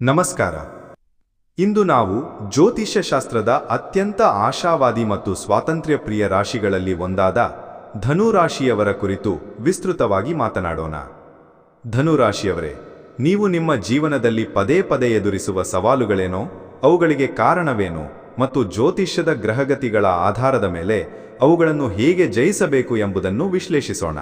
ನಮಸ್ಕಾರ. ಇಂದು ನಾವು ಜ್ಯೋತಿಷ್ಯ ಶಾಸ್ತ್ರದ ಅತ್ಯಂತ ಆಶಾವಾದಿ ಮತ್ತು ಸ್ವಾತಂತ್ರ್ಯ ಪ್ರಿಯ ರಾಶಿಗಳಲ್ಲಿ ಒಂದಾದ ಧನು ರಾಶಿಯವರ ಕುರಿತು ವಿಸ್ತೃತವಾಗಿ ಮಾತನಾಡೋಣ. ಧನು ರಾಶಿಯವರೇ ನೀವು ನಿಮ್ಮ ಜೀವನದಲ್ಲಿ ಪದೇ ಪದೇ ಎದುರಿಸುವ ಸವಾಲುಗಳೇನೋ, ಅವುಗಳಿಗೆ ಕಾರಣವೇನು ಮತ್ತು ಜ್ಯೋತಿಷ್ಯದ ಗ್ರಹಗತಿಗಳ ಆಧಾರದ ಮೇಲೆ ಅವುಗಳನ್ನು ಹೇಗೆ ಜಯಿಸಬೇಕು ಎಂಬುದನ್ನು ವಿಶ್ಲೇಷಿಸೋಣ.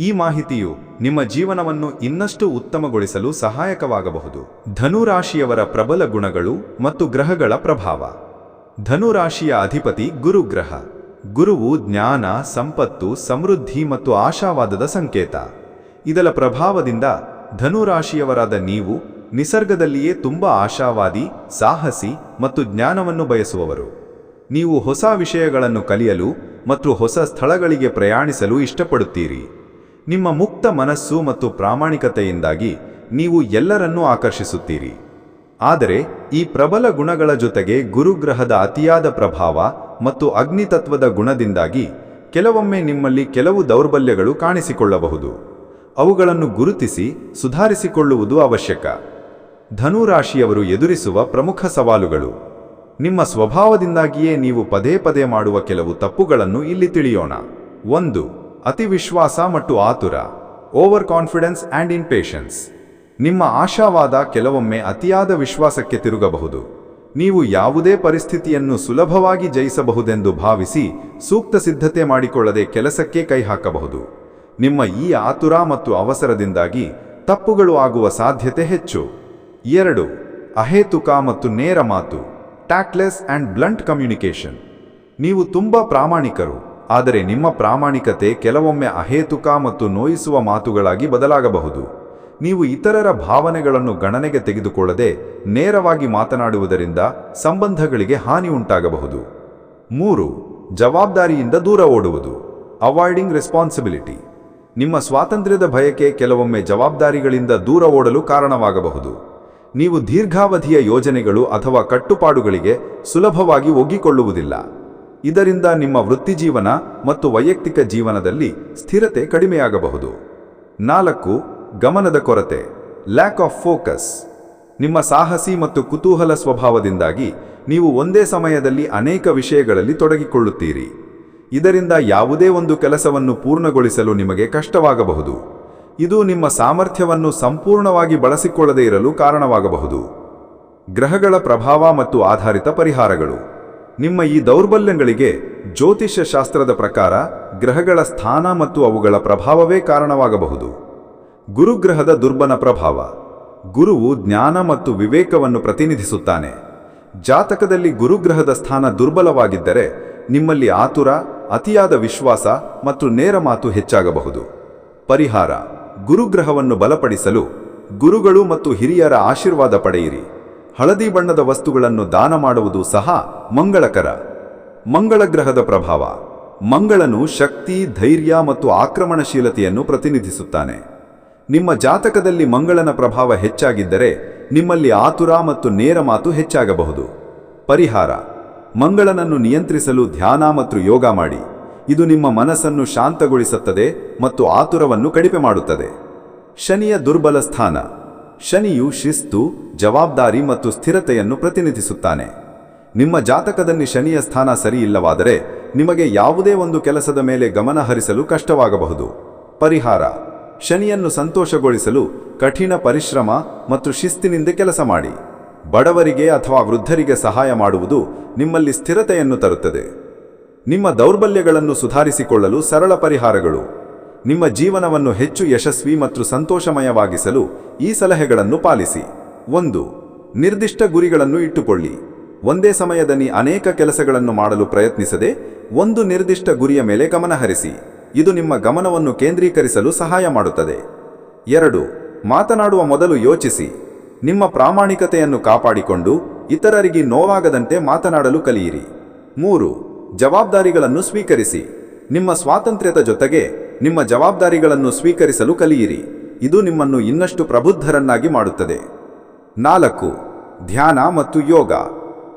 ಈ ಮಾಹಿತಿಯು ನಿಮ್ಮ ಜೀವನವನ್ನು ಇನ್ನಷ್ಟು ಉತ್ತಮಗೊಳಿಸಲು ಸಹಾಯಕವಾಗಬಹುದು. ಧನುರಾಶಿಯವರ ಪ್ರಬಲ ಗುಣಗಳು ಮತ್ತು ಗ್ರಹಗಳ ಪ್ರಭಾವ. ಧನುರಾಶಿಯ ಅಧಿಪತಿ ಗುರುಗ್ರಹ ಗುರುವು ಜ್ಞಾನ, ಸಂಪತ್ತು, ಸಮೃದ್ಧಿ ಮತ್ತು ಆಶಾವಾದದ ಸಂಕೇತ. ಇದರ ಪ್ರಭಾವದಿಂದ ಧನುರಾಶಿಯವರಾದ ನೀವು ನಿಸರ್ಗದಲ್ಲಿಯೇ ತುಂಬ ಆಶಾವಾದಿ, ಸಾಹಸಿ ಮತ್ತು ಜ್ಞಾನವನ್ನು ಬಯಸುವವರು. ನೀವು ಹೊಸ ವಿಷಯಗಳನ್ನು ಕಲಿಯಲು ಮತ್ತು ಹೊಸ ಸ್ಥಳಗಳಿಗೆ ಪ್ರಯಾಣಿಸಲು ಇಷ್ಟಪಡುತ್ತೀರಿ. ನಿಮ್ಮ ಮುಕ್ತ ಮನಸ್ಸು ಮತ್ತು ಪ್ರಾಮಾಣಿಕತೆಯಿಂದಾಗಿ ನೀವು ಎಲ್ಲರನ್ನೂ ಆಕರ್ಷಿಸುತ್ತೀರಿ. ಆದರೆ ಈ ಪ್ರಬಲ ಗುಣಗಳ ಜೊತೆಗೆ ಗುರುಗ್ರಹದ ಅತಿಯಾದ ಪ್ರಭಾವ ಮತ್ತು ಅಗ್ನಿತತ್ವದ ಗುಣದಿಂದಾಗಿ ಕೆಲವೊಮ್ಮೆ ನಿಮ್ಮಲ್ಲಿ ಕೆಲವು ದೌರ್ಬಲ್ಯಗಳು ಕಾಣಿಸಿಕೊಳ್ಳಬಹುದು. ಅವುಗಳನ್ನು ಗುರುತಿಸಿ ಸುಧಾರಿಸಿಕೊಳ್ಳುವುದು ಅವಶ್ಯಕ. ಧನುರಾಶಿಯವರು ಎದುರಿಸುವ ಪ್ರಮುಖ ಸವಾಲುಗಳು. ನಿಮ್ಮ ಸ್ವಭಾವದಿಂದಾಗಿಯೇ ನೀವು ಪದೇ ಪದೇ ಮಾಡುವ ಕೆಲವು ತಪ್ಪುಗಳನ್ನು ಇಲ್ಲಿ ತಿಳಿಯೋಣ. ಒಂದು ಅತಿವಿಶ್ವಾಸ ಮತ್ತು ಆತುರ ಓವರ್ ಕಾನ್ಫಿಡೆನ್ಸ್ ಆ್ಯಂಡ್ ಇನ್ಪೇಷನ್ಸ್ ನಿಮ್ಮ ಆಶಾವಾದ ಕೆಲವೊಮ್ಮೆ ಅತಿಯಾದ ವಿಶ್ವಾಸಕ್ಕೆ ತಿರುಗಬಹುದು. ನೀವು ಯಾವುದೇ ಪರಿಸ್ಥಿತಿಯನ್ನು ಸುಲಭವಾಗಿ ಜಯಿಸಬಹುದೆಂದು ಭಾವಿಸಿ ಸೂಕ್ತ ಸಿದ್ಧತೆ ಮಾಡಿಕೊಳ್ಳದೆ ಕೆಲಸಕ್ಕೆ ಕೈ ಹಾಕಬಹುದು. ನಿಮ್ಮ ಈ ಆತುರ ಮತ್ತು ಅವಸರದಿಂದಾಗಿ ತಪ್ಪುಗಳು ಆಗುವ ಸಾಧ್ಯತೆ ಹೆಚ್ಚು. ಎರಡು, ಅಹೇತುಕ ಮತ್ತು ನೇರ ಮಾತು ಟ್ಯಾಕ್ಲೆಸ್ ಆ್ಯಂಡ್ ಬ್ಲಂಟ್ ಕಮ್ಯುನಿಕೇಷನ್ ನೀವು ತುಂಬ ಪ್ರಾಮಾಣಿಕರು. ಆದರೆ ನಿಮ್ಮ ಪ್ರಾಮಾಣಿಕತೆ ಕೆಲವೊಮ್ಮೆ ಅಹೇತುಕ ಮತ್ತು ನೋಯಿಸುವ ಮಾತುಗಳಾಗಿ ಬದಲಾಗಬಹುದು. ನೀವು ಇತರರ ಭಾವನೆಗಳನ್ನು ಗಣನೆಗೆ ತೆಗೆದುಕೊಳ್ಳದೆ ನೇರವಾಗಿ ಮಾತನಾಡುವುದರಿಂದ ಸಂಬಂಧಗಳಿಗೆ ಹಾನಿ ಉಂಟಾಗಬಹುದು. ಮೂರು, ಜವಾಬ್ದಾರಿಯಿಂದ ದೂರ ಓಡುವುದು. ಅವಾಯ್ಡಿಂಗ್ ರೆಸ್ಪಾನ್ಸಿಬಿಲಿಟಿ ನಿಮ್ಮ ಸ್ವಾತಂತ್ರ್ಯದ ಭಯಕ್ಕೆ ಕೆಲವೊಮ್ಮೆ ಜವಾಬ್ದಾರಿಗಳಿಂದ ದೂರ ಓಡಲು ಕಾರಣವಾಗಬಹುದು. ನೀವು ದೀರ್ಘಾವಧಿಯ ಯೋಜನೆಗಳು ಅಥವಾ ಕಟ್ಟುಪಾಡುಗಳಿಗೆ ಸುಲಭವಾಗಿ ಒಗ್ಗಿಕೊಳ್ಳುವುದಿಲ್ಲ. ಇದರಿಂದ ನಿಮ್ಮ ವೃತ್ತಿಜೀವನ ಮತ್ತು ವೈಯಕ್ತಿಕ ಜೀವನದಲ್ಲಿ ಸ್ಥಿರತೆ ಕಡಿಮೆಯಾಗಬಹುದು. ನಾಲ್ಕು, ಗಮನದ ಕೊರತೆ ಲ್ಯಾಕ್ ಆಫ್ ಫೋಕಸ್ ನಿಮ್ಮ ಸಾಹಸಿ ಮತ್ತು ಕುತೂಹಲ ಸ್ವಭಾವದಿಂದಾಗಿ ನೀವು ಒಂದೇ ಸಮಯದಲ್ಲಿ ಅನೇಕ ವಿಷಯಗಳಲ್ಲಿ ತೊಡಗಿಕೊಳ್ಳುತ್ತೀರಿ. ಇದರಿಂದ ಯಾವುದೇ ಒಂದು ಕೆಲಸವನ್ನು ಪೂರ್ಣಗೊಳಿಸಲು ನಿಮಗೆ ಕಷ್ಟವಾಗಬಹುದು. ಇದು ನಿಮ್ಮ ಸಾಮರ್ಥ್ಯವನ್ನು ಸಂಪೂರ್ಣವಾಗಿ ಬಳಸಿಕೊಳ್ಳದೇ ಇರಲು ಕಾರಣವಾಗಬಹುದು. ಗ್ರಹಗಳ ಪ್ರಭಾವ ಮತ್ತು ಆಧಾರಿತ ಪರಿಹಾರಗಳು. ನಿಮ್ಮ ಈ ದೌರ್ಬಲ್ಯಗಳಿಗೆ ಜ್ಯೋತಿಷ್ಯ ಶಾಸ್ತ್ರದ ಪ್ರಕಾರ ಗ್ರಹಗಳ ಸ್ಥಾನ ಮತ್ತು ಅವುಗಳ ಪ್ರಭಾವವೇ ಕಾರಣವಾಗಬಹುದು. ಗುರುಗ್ರಹದ ದುರ್ಬಲ ಪ್ರಭಾವ. ಗುರುವು ಜ್ಞಾನ ಮತ್ತು ವಿವೇಕವನ್ನು ಪ್ರತಿನಿಧಿಸುತ್ತಾನೆ. ಜಾತಕದಲ್ಲಿ ಗುರುಗ್ರಹದ ಸ್ಥಾನ ದುರ್ಬಲವಾಗಿದ್ದರೆ ನಿಮ್ಮಲ್ಲಿ ಆತುರ, ಅತಿಯಾದ ವಿಶ್ವಾಸ ಮತ್ತು ನೇರ ಮಾತು ಹೆಚ್ಚಾಗಬಹುದು. ಪರಿಹಾರ. ಗುರುಗ್ರಹವನ್ನು ಬಲಪಡಿಸಲು ಗುರುಗಳು ಮತ್ತು ಹಿರಿಯರ ಆಶೀರ್ವಾದ ಪಡೆಯಿರಿ. ಹಳದಿ ಬಣ್ಣದ ವಸ್ತುಗಳನ್ನು ದಾನ ಮಾಡುವುದು ಸಹ ಮಂಗಳಕರ. ಮಂಗಳ ಗ್ರಹದ ಪ್ರಭಾವ. ಮಂಗಳನು ಶಕ್ತಿ, ಧೈರ್ಯ ಮತ್ತು ಆಕ್ರಮಣಶೀಲತೆಯನ್ನು ಪ್ರತಿನಿಧಿಸುತ್ತಾನೆ. ನಿಮ್ಮ ಜಾತಕದಲ್ಲಿ ಮಂಗಳನ ಪ್ರಭಾವ ಹೆಚ್ಚಾಗಿದ್ದರೆ ನಿಮ್ಮಲ್ಲಿ ಆತುರ ಮತ್ತು ನೇರ ಮಾತು ಹೆಚ್ಚಾಗಬಹುದು. ಪರಿಹಾರ. ಮಂಗಳನನ್ನು ನಿಯಂತ್ರಿಸಲು ಧ್ಯಾನ ಮತ್ತು ಯೋಗ ಮಾಡಿ. ಇದು ನಿಮ್ಮ ಮನಸ್ಸನ್ನು ಶಾಂತಗೊಳಿಸುತ್ತದೆ ಮತ್ತು ಆತುರವನ್ನು ಕಡಿಮೆ ಮಾಡುತ್ತದೆ. ಶನಿಯ ದುರ್ಬಲ ಸ್ಥಾನ. ಶನಿಯು ಶಿಸ್ತು, ಜವಾಬ್ದಾರಿ ಮತ್ತು ಸ್ಥಿರತೆಯನ್ನು ಪ್ರತಿನಿಧಿಸುತ್ತಾನೆ. ನಿಮ್ಮ ಜಾತಕದಲ್ಲಿ ಶನಿಯ ಸ್ಥಾನ ಸರಿಯಿಲ್ಲವಾದರೆ ನಿಮಗೆ ಯಾವುದೇ ಒಂದು ಕೆಲಸದ ಮೇಲೆ ಗಮನ ಹರಿಸಲು ಕಷ್ಟವಾಗಬಹುದು. ಪರಿಹಾರ. ಶನಿಯನ್ನು ಸಂತೋಷಗೊಳಿಸಲು ಕಠಿಣ ಪರಿಶ್ರಮ ಮತ್ತು ಶಿಸ್ತಿನಿಂದ ಕೆಲಸ ಮಾಡಿ. ಬಡವರಿಗೆ ಅಥವಾ ವೃದ್ಧರಿಗೆ ಸಹಾಯ ಮಾಡುವುದು ನಿಮ್ಮಲ್ಲಿ ಸ್ಥಿರತೆಯನ್ನು ತರುತ್ತದೆ. ನಿಮ್ಮ ದೌರ್ಬಲ್ಯಗಳನ್ನು ಸುಧಾರಿಸಿಕೊಳ್ಳಲು ಸರಳ ಪರಿಹಾರಗಳು. ನಿಮ್ಮ ಜೀವನವನ್ನು ಹೆಚ್ಚು ಯಶಸ್ವಿ ಮತ್ತು ಸಂತೋಷಮಯವಾಗಿಸಲು ಈ ಸಲಹೆಗಳನ್ನು ಪಾಲಿಸಿ. ಒಂದು, ನಿರ್ದಿಷ್ಟ ಗುರಿಗಳನ್ನು ಇಟ್ಟುಕೊಳ್ಳಿ. ಒಂದೇ ಸಮಯದಲ್ಲಿ ಅನೇಕ ಕೆಲಸಗಳನ್ನು ಮಾಡಲು ಪ್ರಯತ್ನಿಸದೆ ಒಂದು ನಿರ್ದಿಷ್ಟ ಗುರಿಯ ಮೇಲೆ ಗಮನಹರಿಸಿ ಇದು ನಿಮ್ಮ ಗಮನವನ್ನು ಕೇಂದ್ರೀಕರಿಸಲು ಸಹಾಯ ಮಾಡುತ್ತದೆ. ಎರಡು, ಮಾತನಾಡುವ ಮೊದಲು ಯೋಚಿಸಿ. ನಿಮ್ಮ ಪ್ರಾಮಾಣಿಕತೆಯನ್ನು ಕಾಪಾಡಿಕೊಂಡು ಇತರರಿಗೆ ನೋವಾಗದಂತೆ ಮಾತನಾಡಲು ಕಲಿಯಿರಿ. ಮೂರು, ಜವಾಬ್ದಾರಿಗಳನ್ನು ಸ್ವೀಕರಿಸಿ. ನಿಮ್ಮ ಸ್ವಾತಂತ್ರ್ಯದ ಜೊತೆಗೆ ನಿಮ್ಮ ಜವಾಬ್ದಾರಿಗಳನ್ನು ಸ್ವೀಕರಿಸಲು ಕಲಿಯಿರಿ. ಇದು ನಿಮ್ಮನ್ನು ಇನ್ನಷ್ಟು ಪ್ರಬುದ್ಧರನ್ನಾಗಿ ಮಾಡುತ್ತದೆ. ನಾಲ್ಕು, ಧ್ಯಾನ ಮತ್ತು ಯೋಗ.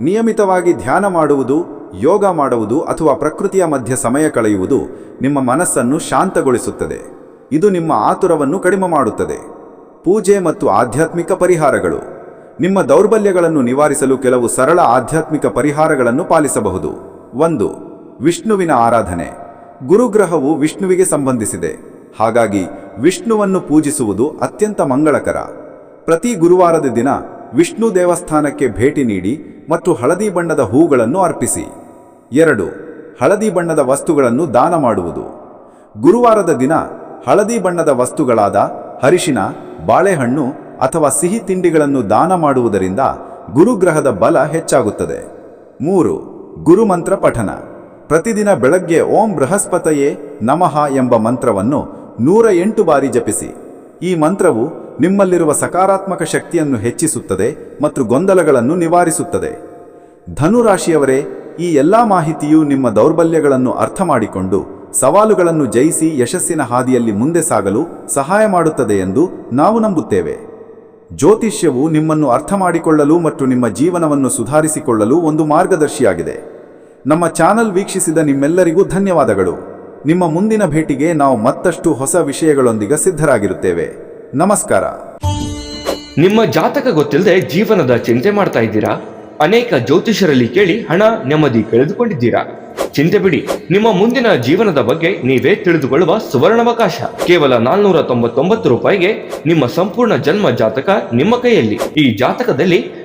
ನಿಯಮಿತವಾಗಿ ಧ್ಯಾನ ಮಾಡುವುದು, ಯೋಗ ಮಾಡುವುದು ಅಥವಾ ಪ್ರಕೃತಿಯ ಮಧ್ಯೆ ಸಮಯ ಕಳೆಯುವುದು ನಿಮ್ಮ ಮನಸ್ಸನ್ನು ಶಾಂತಗೊಳಿಸುತ್ತದೆ. ಇದು ನಿಮ್ಮ ಆತುರವನ್ನು ಕಡಿಮೆ ಮಾಡುತ್ತದೆ. ಪೂಜೆ ಮತ್ತು ಆಧ್ಯಾತ್ಮಿಕ ಪರಿಹಾರಗಳು. ನಿಮ್ಮ ದೌರ್ಬಲ್ಯಗಳನ್ನು ನಿವಾರಿಸಲು ಕೆಲವು ಸರಳ ಆಧ್ಯಾತ್ಮಿಕ ಪರಿಹಾರಗಳನ್ನು ಪಾಲಿಸಬಹುದು. ಒಂದು, ವಿಷ್ಣುವಿನ ಆರಾಧನೆ. ಗುರುಗ್ರಹವು ವಿಷ್ಣುವಿಗೆ ಸಂಬಂಧಿಸಿದೆ. ಹಾಗಾಗಿ ವಿಷ್ಣುವನ್ನು ಪೂಜಿಸುವುದು ಅತ್ಯಂತ ಮಂಗಳಕರ. ಪ್ರತಿ ಗುರುವಾರದ ದಿನ ವಿಷ್ಣು ದೇವಸ್ಥಾನಕ್ಕೆ ಭೇಟಿ ನೀಡಿ ಮತ್ತು ಹಳದಿ ಬಣ್ಣದ ಹೂಗಳನ್ನು ಅರ್ಪಿಸಿ. ಎರಡು, ಹಳದಿ ಬಣ್ಣದ ವಸ್ತುಗಳನ್ನು ದಾನ ಮಾಡುವುದು. ಗುರುವಾರದ ದಿನ ಹಳದಿ ಬಣ್ಣದ ವಸ್ತುಗಳಾದ ಹರಿಶಿನ ಬಾಳೆಹಣ್ಣು ಅಥವಾ ಸಿಹಿ ತಿಂಡಿಗಳನ್ನು ದಾನ ಮಾಡುವುದರಿಂದ ಗುರುಗ್ರಹದ ಬಲ ಹೆಚ್ಚಾಗುತ್ತದೆ. ಮೂರು, ಗುರುಮಂತ್ರ ಪಠನ. ಪ್ರತಿದಿನ ಬೆಳಗ್ಗೆ ಓಂ ಬೃಹಸ್ಪತಯೇ ನಮಃ ಎಂಬ ಮಂತ್ರವನ್ನು ನೂರ ಎಂಟು ಬಾರಿ ಜಪಿಸಿ. ಈ ಮಂತ್ರವು ನಿಮ್ಮಲ್ಲಿರುವ ಸಕಾರಾತ್ಮಕ ಶಕ್ತಿಯನ್ನು ಹೆಚ್ಚಿಸುತ್ತದೆ ಮತ್ತು ಗೊಂದಲಗಳನ್ನು ನಿವಾರಿಸುತ್ತದೆ. ಧನುರಾಶಿಯವರೇ, ಈ ಎಲ್ಲಾ ಮಾಹಿತಿಯು ನಿಮ್ಮ ದೌರ್ಬಲ್ಯಗಳನ್ನು ಅರ್ಥ ಮಾಡಿಕೊಂಡು ಸವಾಲುಗಳನ್ನು ಜಯಿಸಿ ಯಶಸ್ಸಿನ ಹಾದಿಯಲ್ಲಿ ಮುಂದೆ ಸಾಗಲು ಸಹಾಯ ಮಾಡುತ್ತದೆ ಎಂದು ನಾವು ನಂಬುತ್ತೇವೆ. ಜ್ಯೋತಿಷ್ಯವು ನಿಮ್ಮನ್ನು ಅರ್ಥ ಮಾಡಿಕೊಳ್ಳಲು ಮತ್ತು ನಿಮ್ಮ ಜೀವನವನ್ನು ಸುಧಾರಿಸಿಕೊಳ್ಳಲು ಒಂದು ಮಾರ್ಗದರ್ಶಿಯಾಗಿದೆ. ನಮ್ಮ ಚಾನಲ್ ವೀಕ್ಷಿಸಿದ ನಿಮ್ಮೆಲ್ಲರಿಗೂ ಧನ್ಯವಾದಗಳು. ನಿಮ್ಮ ಮುಂದಿನ ಭೇಟಿಗೆ ನಾವು ಮತ್ತಷ್ಟು ಹೊಸ ವಿಷಯಗಳೊಂದಿಗೆ ಸಿದ್ಧರಾಗಿರುತ್ತೇವೆ. ನಮಸ್ಕಾರ. ನಿಮ್ಮ ಜಾತಕ ಗೊತ್ತಿಲ್ಲದೆ ಜೀವನದ ಚಿಂತೆ ಮಾಡ್ತಾ ಇದ್ದೀರಾ? ಅನೇಕ ಜ್ಯೋತಿಷರಲ್ಲಿ ಕೇಳಿ ಹಣ, ನೆಮ್ಮದಿ ಕಳೆದುಕೊಂಡಿದ್ದೀರಾ? ಚಿಂತೆ ಬಿಡಿ, ನಿಮ್ಮ ಮುಂದಿನ ಜೀವನದ ಬಗ್ಗೆ ನೀವೇ ತಿಳಿದುಕೊಳ್ಳುವ ಸುವರ್ಣಾವಕಾಶ. ಕೇವಲ ನಾಲ್ನೂರ ತೊಂಬತ್ತೊಂಬತ್ತು ರೂಪಾಯಿಗೆ ನಿಮ್ಮ ಸಂಪೂರ್ಣ ಜನ್ಮ ಜಾತಕ ನಿಮ್ಮ ಕೈಯಲ್ಲಿ. ಈ ಜಾತಕದಲ್ಲಿ